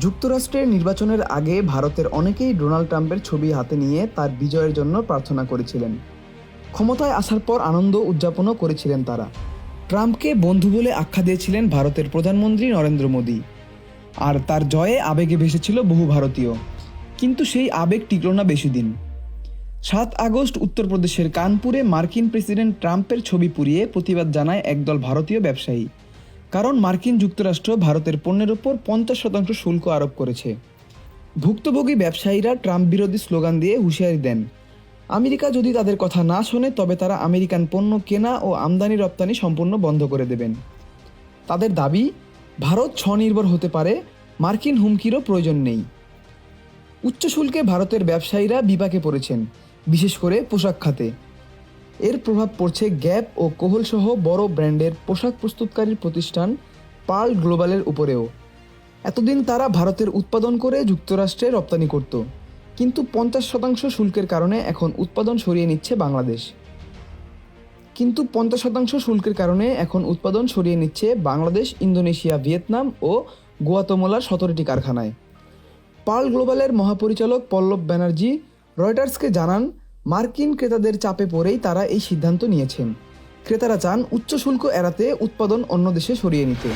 যুক্তরাষ্ট্রের নির্বাচনের আগে ভারতের অনেকেই ডোনাল্ড ট্রাম্পের ছবি হাতে নিয়ে তার বিজয়ের জন্য প্রার্থনা করেছিলেন। ক্ষমতায় আসার পর আনন্দ উদযাপনও করেছিলেন তারা। ট্রাম্পকে বন্ধু বলে আখ্যা দিয়েছিলেন ভারতের প্রধানমন্ত্রী নরেন্দ্র মোদী। আর তার জয়ে আবেগে ভেসেছিল বহু ভারতীয়। কিন্তু সেই আবেগ টিকল না বেশি দিন। সাত আগস্ট উত্তরপ্রদেশের কানপুরে মার্কিন প্রেসিডেন্ট ট্রাম্পের ছবি পুড়িয়ে প্রতিবাদ জানায় একদল ভারতীয় ব্যবসায়ী। কারণ মার্কিন যুক্তরাষ্ট্র ভারতের পণ্যের ওপর পঞ্চাশ শতাংশ শুল্ক আরোপ করেছে। ভুক্তভোগী ব্যবসায়ীরা ট্রাম্প বিরোধী স্লোগান দিয়ে হুঁশিয়ারি দেন। আমেরিকা যদি তাদের কথা না শোনে, তবে তারা আমেরিকান পণ্য কেনা ও আমদানি রপ্তানি সম্পূর্ণ বন্ধ করে দেবেন। তাদের দাবি, ভারত স্বনির্ভর হতে পারে, মার্কিন হুমকিরও প্রয়োজন নেই। উচ্চ শুল্কে ভারতের ব্যবসায়ীরা বিপাকে পড়েছেন, বিশেষ করে পোশাক খাতে। এর প্রভাব পড়ছে গ্যাপ ও কোহল সহ বড় ব্র্যান্ডের পোশাক প্রস্তুতকারী প্রতিষ্ঠান পার্ল গ্লোবালের উপরেও। এতদিন তারা ভারতের উৎপাদন করে যুক্তরাষ্ট্রে রপ্তানি করত, কিন্তু পঞ্চাশ শতাংশ শুল্কের কারণে এখন উৎপাদন সরিয়ে নিচ্ছে বাংলাদেশ। কিন্তু পঞ্চাশ শতাংশ শুল্কের কারণে এখন উৎপাদন সরিয়ে নিচ্ছে বাংলাদেশ, ইন্দোনেশিয়া, ভিয়েতনাম ও গুয়াতমলার সতেরোটি কারখানায়। পার্ল গ্লোবালের মহাপরিচালক পল্লব ব্যানার্জি রয়টার্সকে জানান মার্কিন ক্রেতাদের চাপে পড়েই তারা এই সিদ্ধান্ত নিয়েছেন। ক্রেতারা চান উচ্চ শুল্ক এড়াতে উৎপাদন অন্য দেশে সরিয়ে নিতে।